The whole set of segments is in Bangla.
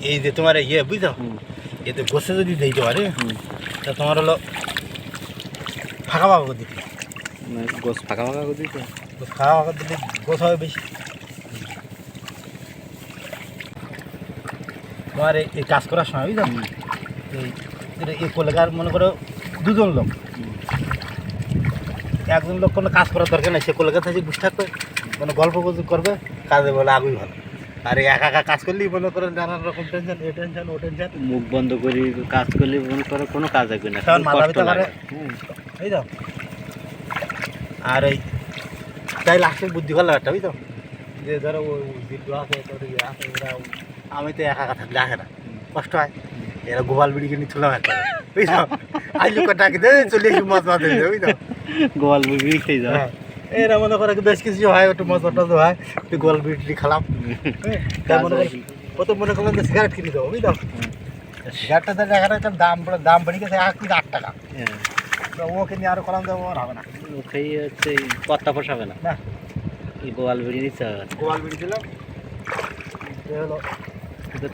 এই যে তোমার ইয়ে বুঝছ? এতে গোসে যদি দিতে পারে তা তোমার হলো ফাঁকা ফাঁকা করে দিতে। মানে গোস ফাঁকা ফাঁকা করে দিতে? গোছ ফাঁকা ফাঁকা দিলে গোছ হবে বেশি। তোমার এই- এই কাজ করার সময় বুঝছ? হুম। এই কলেকার মনে করো দুজন লোক। একজন লোক কোনো কাজ করার দরকার নেই সে কলেকার থেকে বসে থাকবে কোনো গল্প করবে কাজে বলে আগুই ভালো। আর একা একা কাজ করলেই মনে করেন নানান রকম টেনশন এ টেনশন ও টেনশন মুখ বন্ধ করি কাজ করলে মনে করো কোনো কাজ আসবে না তখন মাথা ব্যথা করে। এই তো। আর এই তাই লাস্টে বুদ্ধি করলাম একটা বুঝতো যে ধরো ওই বিদ্যু আছে তোর ইয়ে আছে ওরা আমি তো একা একা থাকলে আসে না। কষ্ট হয়। এরা গোপাল বিড়ি কিনে চলে একটা বুঝছ? আজ লোক ডাকে দে চলে এসে মাছ মাছ দিয়ে বুঝতো গোয়াল মুরগি খেয়ে যাও। হ্যাঁ। এরা মনে করে বেশ কিছু হয় একটু মজা টজা হয় একটু গোল বিড়ি খালাম। তাই মনে করে প্রথম মনে করলাম যে সিগারেট কিনে দেবো বুঝলাম সিগারেটটা তো দেখা যাচ্ছে দাম দাম বেড়ে গেছে এক পিস আট টাকা। হ্যাঁ। তো ওকে নিয়ে আরও কলাম দেবো আর হবে না। ও হচ্ছে পত্তা পোষাবে না। গোয়াল বেরিয়ে নিচ্ছে হবে। গোয়াল বিড়ি দিলাম।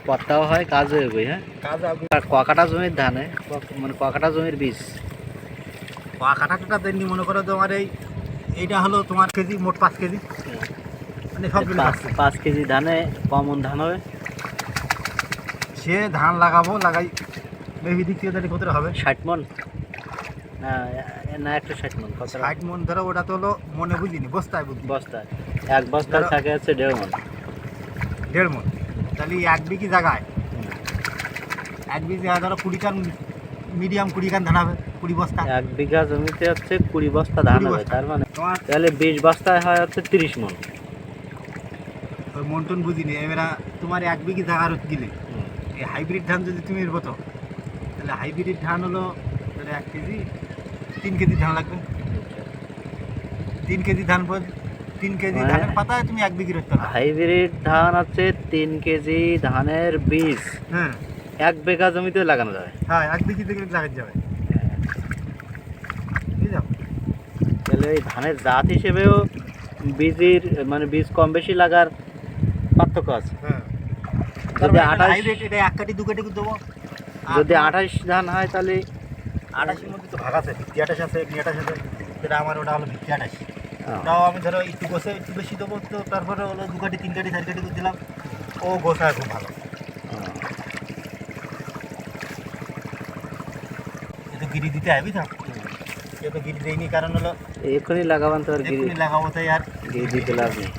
পত্তাও হয় কাজ হয়ে যাবে হ্যাঁ? কাজ ককাটা জমির ধানে মানে ককাটা জমির বীজ। কাটা টাটা দেননি মনে করো তোমার এই এইটা হলো তোমার কেজি মোট পাঁচ কেজি। মানে সব মিলে পাঁচ কেজি। ধানে কমন ধান হবে। সে ধান লাগাবো লাগাই মেবি দিক থেকে তাহলে কতটা হবে। ষাট মন? না না একটু ষাট মন কত ষাট মন ধরো ওটা তো হলো মনে বুঝিনি বস্তায় বুঝি বস্তা এক বস্তায় ধরো- থাকে হচ্ছে দেড় মন। দেড় মন। তাহলে এক বিঘি জায়গায় এক বিঘি জায়গায় ধরো কুড়ি কান মিডিয়াম কুড়ি কান ধান হবে। কুড়ি বস্তা? এক বিঘা জমিতে হচ্ছে কুড়ি বস্তা ধান হবে তার মানে তাহলে বিশ বস্তায় হয় হচ্ছে তিরিশ মন। ওই মন্টন বুঝিনি এবার তোমার এক বিঘি জায়গার গিলে এই হাইব্রিড ধান যদি তুমি এর মতো তাহলে হাইব্রিড ধান হলো তাহলে এক কেজি তিন কেজি ধান লাগবে। তিন কেজি ধান তিন কেজি মানে- ধানের পাতা তুমি এক বিঘি রাখতে হাইব্রিড ধান হচ্ছে তিন কেজি ধানের বীজ। হ্যাঁ। এক বিঘা জমিতে লাগানো যাবে। হ্যাঁ এক বিঘি থেকে লাগাতে যাবে। তাহলে এই ধানের জাত হিসেবেও বীজের মানে বীজ কম বেশি লাগার পার্থক্য আছে। হ্যাঁ। যদি আঠাশ এক কাটি দু কাটি দেবো। যদি আঠাশ ধান হয় তাহলে আঠাশের মধ্যে তো ভাগ আছে ভিত্তি আঠাশ আছে এমনি আঠাশ আছে। সেটা আমার ওটা হলো ভিত্তি আঠাশ। ওটাও আমি ধরো একটু গোসে একটু বেশি দেবো তো তারপরে হলো দু কাটি তিন কাটি চার কাটি করে দিলাম। ও গোসায় খুব ভালো। আহ, গিরি দিতে হবে বুঝছ এ তো গিরি দেয়নি কারণ হলো এক্ষুনি লাগাবান তো আর গিরি লাগাবো তাই আর গিরি দিতে লাভ নেই।